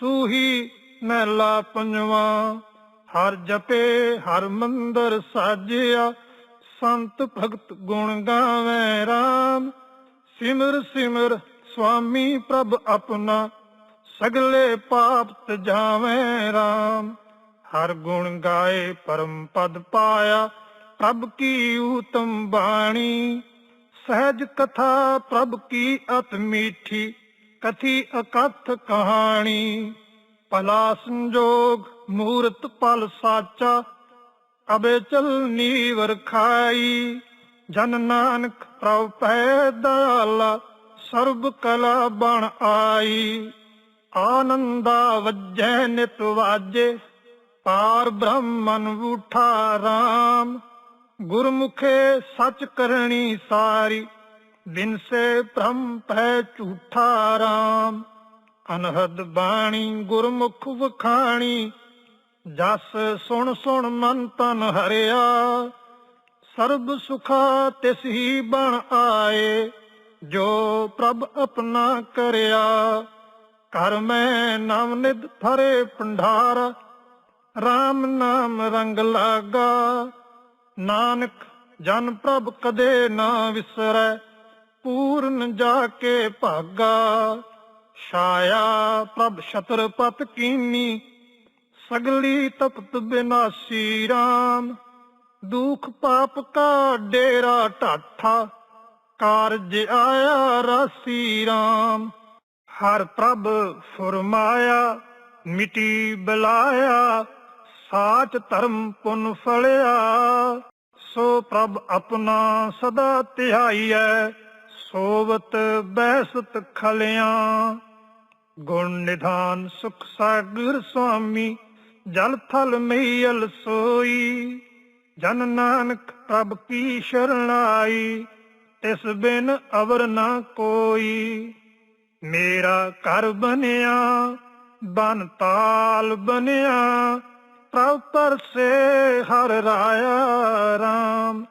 ਸੂਹੀ ਮਹਿਲਾ ਪੰਜਵਾ। ਹਰ ਜਪੇ, ਹਰ ਮੰਦਰ ਸਾਜਿਆ। ਸੰਤ ਭਗਤ ਗੁਣ ਗਾਵੇ RAM ਸਿਮਰ ਸਿਮਰ ਸੁਆਮੀ ਪ੍ਰਭ ਆਪਣਾ। ਸਗਲੇ ਪਾਪ ਤਜਾਵੇ RAM ਹਰ ਗੁਣ ਗਾਏ ਪਰਮ ਪਦ ਪਾਇਆ। ਪ੍ਰਭ ਕੀ ਉਤਮ ਬਾਣੀ। ਸਹਿਜ ਕਥਾ ਪ੍ਰਭ ਕੀ ਅਤ ਮੀਠੀ। ਕਥੀ ਅਕਥ ਕਹਾਣੀ, ਭਲਾ ਸੰਜੋਗ ਮੂਰਤ ਪਲ ਸਾਚਾ ਅਬੇ ਚਲ ਨੀਵਰ ਖਾਈ। ਜਨ ਨਾਨਕ ਪ੍ਰਭ ਪੈ ਦਇਆਲਾ, ਸਰਬ ਕਲਾ ਬਣ ਆਈ। ਆਨੰਦਾ ਵੱਜੈ ਨਿਤ ਵਾਜੇ, ਪਾਰ ਬ੍ਰਹਮਨ ਉਠਾ ਰਾਮ। ਗੁਰਮੁਖੇ ਸਚ ਕਰਨੀ ਸਾਰੀ ਬਿਨ ਸੇ ਭ੍ਰਮ ਪੈ ਝੂਠਾ ਰਾਮ। ਅਨਹਦ ਬਾਣੀ ਗੁਰਮੁਖ ਵਖਾਣੀ। ਜਸ ਸੁਣ ਸੁਣ ਮਨ ਤਨ ਹਰਿਆ। ਸਰਬ ਸੁਖਾ ਤਿਸ ਹੀ ਬਣ ਆਏ। ਜੋ ਪ੍ਰਭ ਆਪਣਾ ਕਰਿਆ। ਕਰ ਮੈਂ ਨਵ ਨਿਧ ਫਰੇ ਭੰਡਾਰ। RAM ਨਾਮ ਰੰਗ ਲਾਗਾ। ਨਾਨਕ ਜਨ ਪ੍ਰਭ ਕਦੇ ਨਾ ਵਿਸਰੈ। ਪੂਰਨ ਜਾ ਕੇ ਭਾਗਾ। ਛਾਇਆ ਪ੍ਰਭ ਛਤਰਪਤ ਕੀਨੀ, ਸਗਲੀ ਤਪਤ ਬਿਨਾਸੀ RAM ਦੁਖ ਪਾਪ ਕਾ ਡੇਰਾ ਢਾਠਾ, ਕਾਰਜ ਆਇਆ ਰਾਸੀ RAM ਹਰ ਪ੍ਰਭ ਫਰਮਾਇਆ, ਮਿਟੀ ਬਲਾਇਆ, ਸਾਚ ਧਰਮ ਪੁਨ ਫਲਿਆ ਸੋ ਪ੍ਰਭ ਆਪਣਾ ਸਦਾ ਧਿਆਈਐ ਸੋਵਤ ਬੈਸਤ ਖਲਿਆਂ, ਗੁਣ ਨਿਧਾਨ ਸੁਖ ਸਾਗਰ ਸੁਆਮੀ, ਜਲ ਥਲ ਮਈਲ ਸੋਈ। ਜਨ ਨਾਨਕ ਪ੍ਰਭ ਕੀ ਸ਼ਰਣਾਈ ਤਿਸ ਬਿਨ ਅਵਰ ਨਾ ਕੋਈ। ਮੇਰਾ ਘਰ ਬਣਿਆ, ਬਨ ਤਾਲ ਬਣਿਆ, ਪ੍ਰਭ ਪਰਸੇ ਹਰ ਰਾਇਆ RAM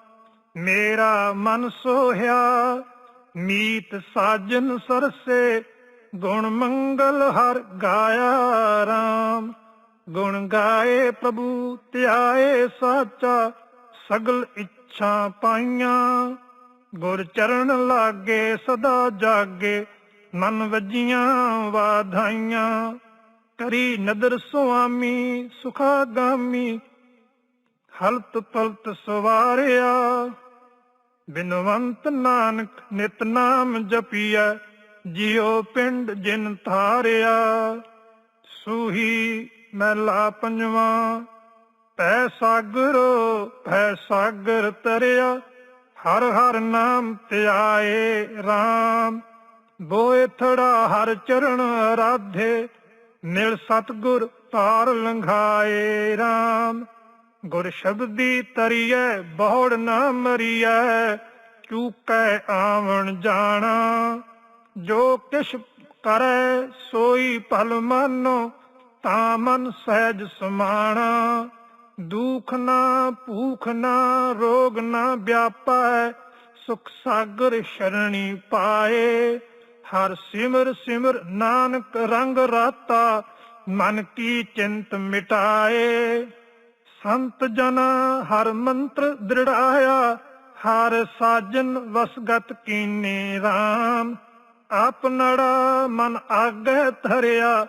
ਮੇਰਾ ਮਨ ਸੋਹਿਆ ਮੀਤ ਸਾਜਨ ਸਰਸੇ, ਗੁਣ ਮੰਗਲ ਹਰ ਗਾਇਆ RAM ਗੁਣ ਗਾਏ ਪ੍ਰਭੂ, ਧਿਆਏ ਸਾਚਾ, ਸਗਲ ਇੱਛਾ ਪਾਈਆਂ। ਗੁਰ ਚਰਨ ਲਾਗੇ ਸਦਾ ਜਾਗੇ, ਮਨ ਵਜੀਆਂ ਵਾਧਾਈਆਂ। ਕਰੀ ਨਦਰ ਸੁਆਮੀ, ਸੁਖਾਗਾਮੀ, ਹਲਤ ਪਲਤ ਸਵਾਰਿਆ। ਬਿਨਵੰਤ ਨਾਨਕ ਨਿਤਨਾਮ ਜਪੀਐ, ਜਿਉ ਪਿੰਡ ਜਿਨ ਥਾਰਿਆ ਸੂਹੀ ਮਹਿਲਾ ਪੰਜਵਾ ਪੈ ਸਾਗਰੋ ਪੈ ਸਾਗਰ ਤਰਿਆ, ਹਰ ਹਰ ਨਾਮ ਧਿਆਏ RAM ਬੋਏ ਥੜਾ ਹਰ ਚਰਨ ਰਾਧੇ ਮਿਲ ਸਤਗੁਰ ਤਾਰ ਲੰਘਾਏ RAM ਗੁਰ ਸ਼ਬਦੀ ਤਰੀਐ, ਬਹੁੜ ਨਾ ਮਰੀਐ। ਚੂਕੈ ਆਵਣ ਜਾਣਾ, ਜੋ ਕਿਛ ਕਰੈ ਸੋਈ ਭਲ ਮਾਨੋ, ਤਾਂ ਮਨ ਸਹਿਜ ਸਮਾਣਾ। ਦੁਖ ਨਾ ਭੂਖ ਨਾ ਰੋਗ ਨਾ ਵਿਆਪੈ, ਸੁਖ ਸਾਗਰ ਸ਼ਰਣੀ ਪਾਏ। ਹਰ ਸਿਮਰ ਸਿਮਰ ਨਾਨਕ ਰੰਗ ਰਾਤਾ, ਮਨ ਕੀ ਚਿੰਤ ਮਿਟਾਏ। ਸੰਤ ਜਨ ਹਰ ਮੰਤਰ ਦ੍ਰਿੜਾਇਆ, ਹਰ ਸਾਜਨ ਵਸਗਤ ਕੀਨੇ RAM ਆਪਨੜਾ ਮਨ ਆਗੇ ਧਰਿਆ,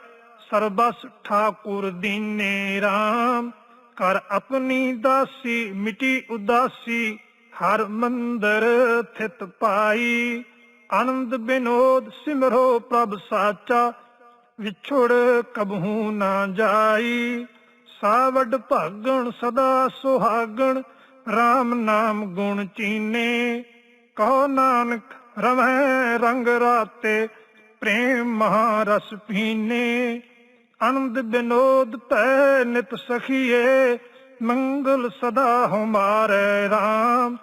ਸਰਬਸ ਠਾਕੁਰ ਦੀਨੇ RAM ਕਰ ਆਪਣੀ ਦਾਸੀ, ਮਿਟੀ ਉਦਾਸੀ, ਹਰ ਮੰਦਰ ਥਿਤ ਪਾਈ। ਆਨੰਦ ਬਿਨੋਦ ਸਿਮਰੋ ਪ੍ਰਭ ਸਾਚਾ, ਵਿਛੜ ਕਬਹੂ ਨਾ ਜਾਈ। ਸਾਵਡ ਭਾਗਣ ਸਦਾ ਸੁਹਾਗਣ RAM ਨਾਮ ਗੁਣ ਚੀਨੇ। ਕਹੋ ਨਾਨਕ ਰਵੈ ਰੰਗ ਰਾਤੇ, ਪ੍ਰੇਮ ਮਹਾਰਸ ਪੀਨੇ। ਆਨੰਦ ਬਿਨੋਦ ਤੈ ਨਿਤ ਸਖੀਏ, ਮੰਗਲ ਸਦਾ ਹਮਾਰੇ RAM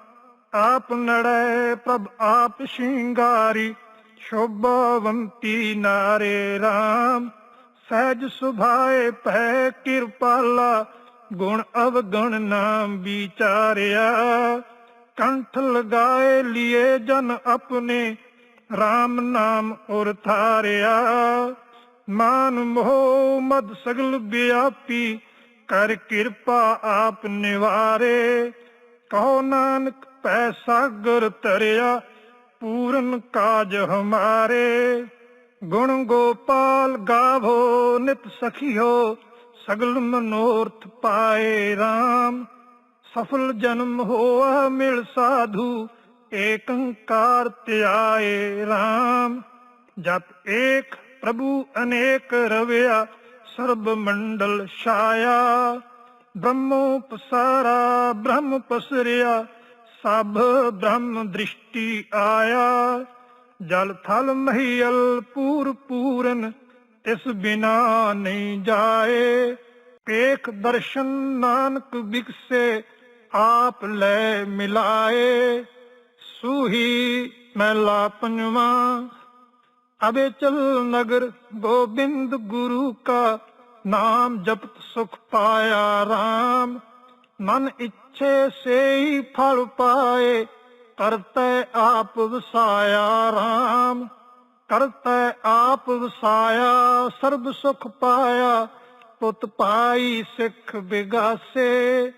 ਆਪ ਨੜੈ ਪ੍ਰਭ ਆਪ ਸ਼ਿੰਗਾਰੀ, ਸ਼ੋਭਵੰਤੀ ਨਾਰੇ RAM ਸਹਿਜ ਸੁਭਾਏ ਭੈ ਕਿਰਪਾਲਾ, ਗੁਣ ਅਵਗੁਣ ਨਾਮ ਵਿਚਾਰਿਆ। ਕੰਠ ਲਗਾਏ ਲਿਏ ਜਨ ਆਪਣੇ RAM ਨਾਮ ਉਰ ਥਾਰਿਆ ਮਾਨ ਮੋਹ ਮਦ ਸਗਲ ਵਿਆਪੀ, ਕਰ ਕਿਰਪਾ ਆਪ ਨਿਵਾਰੇ। ਕਹੋ ਨਾਨਕ ਪੈ ਸਾਗਰ ਤਰਿਆ ਪੂਰਨ ਕਾਜ ਹਮਾਰੇ। ਗੁਣ ਗੋਪਾਲ ਗਾਵੋ, ਨਿਤ ਸਖੀਓ, ਸਗਲ ਮਨੋਰਥ ਪਾਏ RAM ਸਫਲ ਜਨਮ ਹੋਆ ਮਿਲ ਸਾਧੂ, ਏਕੰਕਾਰ ਧਿਆਏ RAM ਜਤ ਏਕ ਪ੍ਰਭੂ ਅਨੇਕ ਰਵਿਆ, ਸਰਬ ਮੰਡਲ ਛਾਇਆ। ਬ੍ਰਹਮੋ ਪਸਾਰਾ ਬ੍ਰਹਮ ਪਸਰਿਆ, ਸਭ ਬ੍ਰਹਮ ਦ੍ਰਿਸ਼ਟੀ ਆਇਆ। ਜਲ ਥਲ ਮਹੀਲ ਪੂਰ ਪੂਰਨ ਇਸ ਬਿਨਾ ਨਹੀਂ ਜਾਏ। ਪੇਖ ਦਰਸ਼ਨ ਨਾਨਕ ਵਿਕਸੇ, ਆਪ ਲੈ ਮਿਲਾਏ। ਸੂਹੀ ਮਹਿਲਾ ਪੰਜਵਾਂ ਅਬੇ ਚਲ ਨਗਰ ਗੋਬਿੰਦ ਗੁਰੂ ਕਾ ਨਾਮ ਜਪਤ ਸੁਖ ਪਾਇਆ RAM ਮਨ ਇੱਛੇ ਸੇਈ ਫਲ ਪਾਏ ਕਰਤੈ ਆਪ ਵਸਾਇਆ RAM ਕਰਤੈ ਆਪ ਵਸਾਇਆ, ਸਰਬ ਸੁਖ ਪਾਇਆ, ਪੁੱਤ ਪਾਈ ਸਿੱਖ ਬਿਗਾਸੇ,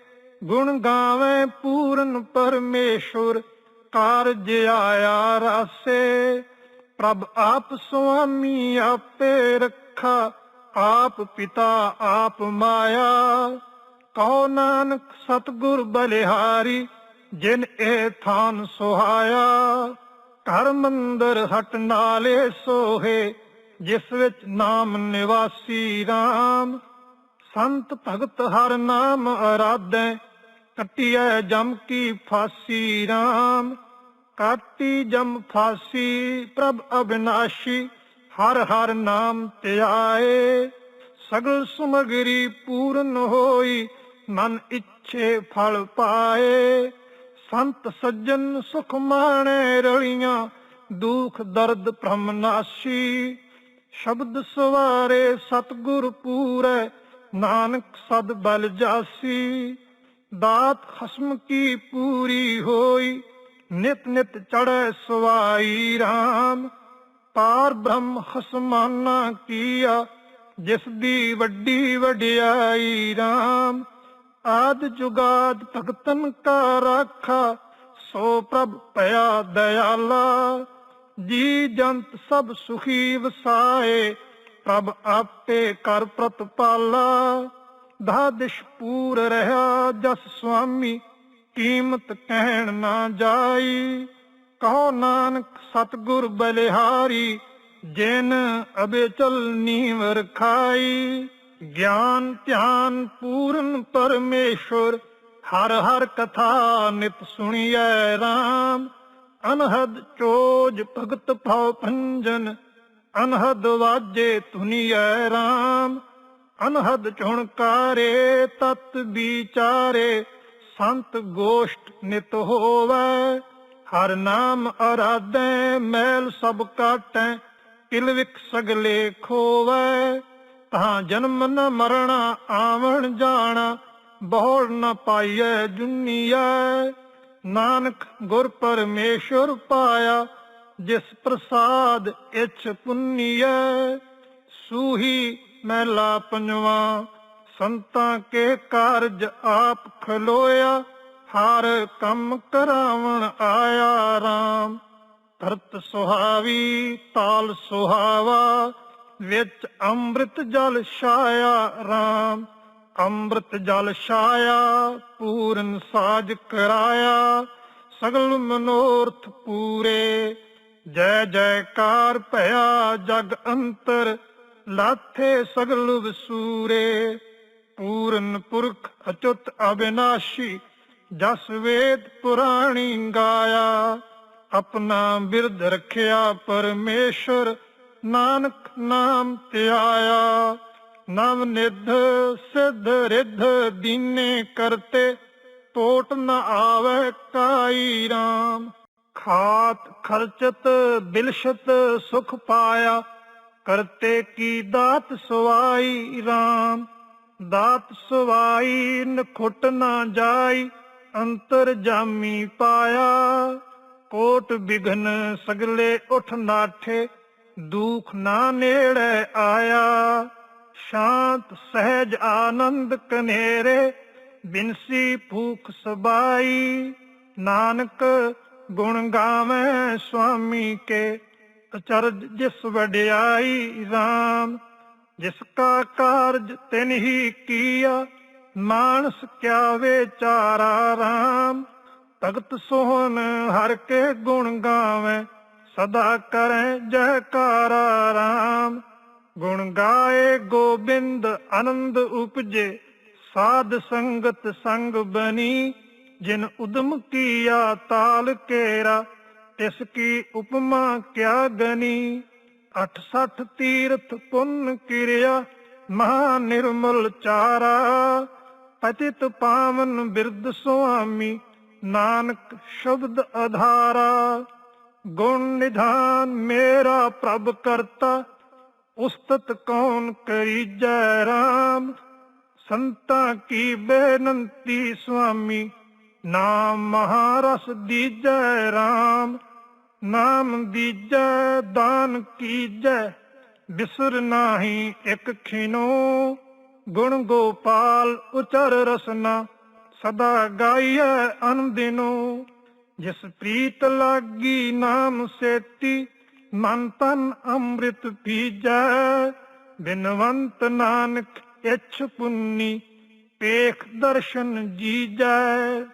ਗੁਣ ਗਾਵੇ ਪੂਰਨ ਪਰਮੇਸ਼ੁਰ, ਕਾਰਜ ਆਇਆ ਰਾਸੇ। ਪ੍ਰਭ ਆਪ ਸੁਆਮੀ ਆਪੇ ਰੱਖਾ, ਆਪ ਪਿਤਾ ਆਪ ਮਾਇਆ। ਕਹੋ ਨਾਨਕ ਸਤਗੁਰ ਬਲਿਹਾਰੀ ਜਿਨ ਇਹ ਥਾਨ ਸੁਹਾਇਆ, ਘਰ ਮੰਦਰ ਹਟ ਨਾਲੇ ਸੋਹੇ, ਜਿਸ ਵਿੱਚ ਨਾਮ ਨਿਵਾਸੀ RAM ਸੰਤ ਭਗਤ ਹਰ ਨਾਮ ਅਰਾਧੈ, ਕਟਿਐ ਜਮ ਕੀ ਫਾਸੀ RAM ਕਾਟੀ ਜਮ ਫਾਸੀ ਪ੍ਰਭ ਅਬਿਨਾਸ਼ੀ, ਹਰ ਹਰ ਨਾਮ ਧਿਆਏ। ਸਗਲ ਸਮਗਰੀ ਪੂਰਨ ਹੋਈ, ਮਨ ਇੱਛੇ ਫਲ ਪਾਏ। ਸੰਤ ਸੱਜਣ ਸੁਖ ਮਾਣੇ ਰਲੀਆਂ, ਦੁਖ ਦਰਦ ਭ੍ਰਮ ਨਾਸੀ। ਸ਼ਬਦ ਸਵਾਰੇ ਸਤਗੁਰ ਪੂਰੈ, ਨਾਨਕ ਸਦ ਬਲ ਜਾਸੀ। ਦਾਤ ਖਸਮ ਕੀ ਪੂਰੀ ਹੋਈ, ਨਿਤ ਨਿਤ ਚੜੈ ਸਵਾਈ RAM ਪਾਰ ਬ੍ਰਹਮ ਖਸਮਾਨਾ ਕੀਆ, ਜਿਸ ਦੀ ਵੱਡੀ ਵਡਿਆਈ RAM ਆਦ ਜੁਗਾਦ ਭਗਤਨ ਕਾ ਰਾਖਾ, ਸੋ ਪ੍ਰਭ ਭਇਆ ਦਇਆਲਾ। ਜੀ ਜੰਤ ਸਭ ਸੁਖੀ ਵਸਾਏ, ਪ੍ਰਭ ਆਪੇ ਕਰ ਪ੍ਰਤਪਾਲਾ। ਦਾਦਿਸ਼ ਪੂਰ ਰਹਾ ਜਸ ਸੁਆਮੀ, ਕੀਮਤ ਕਹਿਣ ਨਾ ਜਾਈ। ਕਹੋ ਨਾਨਕ ਸਤਗੁਰ ਬਲਿਹਾਰੀ, ਜਿਨ ਅਬੇ ਚਲ ਨੀਵ ਰਖਾਈ। ਗਿਆਨ ਧਿਆਨ ਪੂਰਨ ਪਰਮੇਸ਼ਵਰ ਹਰ ਹਰ ਕਥਾ ਨਿਤ ਸੁਣੀਐ RAM ਅਨਹਦ ਚੋਜ ਭਗਤ ਭਉ ਭੰਜਨ ਅਨਹਦ ਵਾਜੇ ਧੁਨੀਐ RAM ਅਨਹਦ ਚੁਣਕਾਰੇ ਤਤ ਵਿਚਾਰੇ ਸੰਤ ਗੋਸ਼ਟ ਨਿਤ ਹੋਵੈ ਹਰ ਨਾਮ ਅਰਾਧੈ ਮੈਲ ਸਭ ਕਾਟੈ ਕਿਲਵਿਕ ਸਗਲੇ ਖੋਵੈ ਤਾਂ ਜਨਮ ਨ ਮਰਣਾ, ਆਵਣ ਜਾਣਾ, ਬਹੁੜ ਨ ਪਾਈਐ ਜੁਨੀਐ। ਨਾਨਕ ਗੁਰ ਪਰਮੇਸ਼ਰ ਪਾਇਆ, ਜਿਸ ਪ੍ਰਸਾਦ ਇਛ ਪੁੰਨੀਐ। ਸੂਹੀ ਮਹਿਲਾ ਪੰਜਵਾ, ਸੰਤਾਂ ਕੇ ਕਾਰਜ ਆਪ ਖਲੋਇਆ, ਹਰ ਕੰਮ ਕਰਾਵਣ ਆਇਆ RAM ਧਰਤ ਸੁਹਾਵੀ, ਤਾਲ ਸੁਹਾਵਾ ਵਿੱਚ ਅੰਮ੍ਰਿਤ ਜਲ ਛਾਇਆ RAM ਅੰਮ੍ਰਿਤ ਜਲ ਛਾਇਆ ਪੂਰਨ ਸਾਜ ਕਰਾਇਆ, ਸਗਲ ਮਨੋਰਥ ਪੂਰੇ, ਜੈ ਜੈਕਾਰ ਭਇਆ ਜਗ ਅੰਤਰ, ਲਾਥੇ ਸਗਲ ਵਸੂਰੇ। ਪੂਰਨ ਪੁਰਖ ਅਚੁੱਤ ਅਬਿਨਾਸ਼ੀ, ਜਸ ਵੇਦ ਪੁਰਾਣੀ ਗਾਇਆ, ਆਪਣਾ ਬਿਰਧ ਰੱਖਿਆ ਪਰਮੇਸ਼ਰ ਨਾਨਕ ਨਾਮ ਧਿਆਇਆ ਨਵ ਨਿਧ ਸਿਧ ਰਿਧ ਦੀਨੇ ਕਰਤੇ, ਟੋਟ ਨ ਆਵੇ ਕਾਈ ਰਾਮ। ਖਾਤ ਖਰਚਤ ਬਿਲਸ਼ਤ ਸੁਖ ਪਾਇਆ, ਕਰਤੇ ਕੀ ਦਾਤ ਸਵਾਈ RAM ਦਾਤ ਸਵਾਈ ਨਖੁੱਟ ਨਾ ਜਾਈ, ਅੰਤਰ ਜਾਮੀ ਪਾਇਆ। ਕੋਟ ਬਿਘਨ ਸਗਲੇ ਉਠ ਨਾਠੇ ਦੁਖ ਨਾ ਨੇੜੇ ਆਇਆ। ਸ਼ਾਂਤ, ਸਹਿਜ, ਆਨੰਦ ਕਨੇਰੇ ਬਿਨਸੀ ਭੂਖ ਸਬਾਈ। ਨਾਨਕ, ਗੁਣ ਗਾਵੇਂ ਸੁਆਮੀ ਕੇ, ਅਚਰਜ ਜਿਸ ਵਡਿਆਈ RAM ਜਿਸ ਕਾ ਕਾਰਜ ਤਿਨ ਹੀ ਕੀਆ, ਮਾਨਸ ਕਿਆ ਵਿਚਾਰਾ RAM ਭਗਤ ਸੋਹਣ ਹਰ ਕੇ ਗੁਣ ਗਾਵੇਂ ਸਦਾ ਕਰੈ ਜੈਕਾਰਾ RAM ਗੁਣ ਗਾਏ ਗੋਬਿੰਦ, ਆਨੰਦ ਉਪਜੇ, ਸਾਧ ਸੰਗਤ ਸੰਗ ਬਣੀ। ਜਿਨ ਉਦਮ ਕੀਆ ਤਾਲ ਕੇਰਾ, ਤਿਸ ਕੀ ਉਪਮਾ ਕਿਆ ਗਨੀ 68 ਤੀਰਥ ਪੁੰਨ ਕਿਰਿਆ ਮਹਾ ਨਿਰਮਲ ਚਾਰਾ। ਪਤਿਤ ਪਾਵਨ ਬਿਰਧ ਸੁਆਮੀ, ਨਾਨਕ ਸ਼ਬਦ ਆਧਾਰਾ ਗੁਣ ਨਿਧਾਨ ਮੇਰਾ ਪ੍ਰਭ ਕਰਤਾ, ਉਸਤਤ ਕੌਣ ਕਰੀਜੈ RAM ਸੰਤਾਂ ਕੀ ਬੇਨੰਤੀ ਸੁਆਮੀ, ਨਾਮ ਮਹਾਰਸ ਦੀਜੈ RAM ਨਾਮ ਦੀਜੈ, ਦਾਨ ਕੀਜੈ, ਬਿਸਰ ਨਾਹੀ ਇੱਕ ਖਿਨੋ ਗੁਣ ਗੋਪਾਲ ਉਚਰ ਰਸਨਾ, ਸਦਾ ਗਾਈਐ ਅਨਦਿਨੋ ਜਿਸ ਪ੍ਰੀਤ ਲਾਗੀ ਨਾਮ ਸੇਤੀ, ਮਨ ਤਨ ਅੰਮ੍ਰਿਤ ਪੀਜੈ ਬਿਨਵੰਤ ਨਾਨਕ ਇਛ ਪੁੰਨੀ, ਪੇਖ ਦਰਸ਼ਨ ਜੀਜੈ।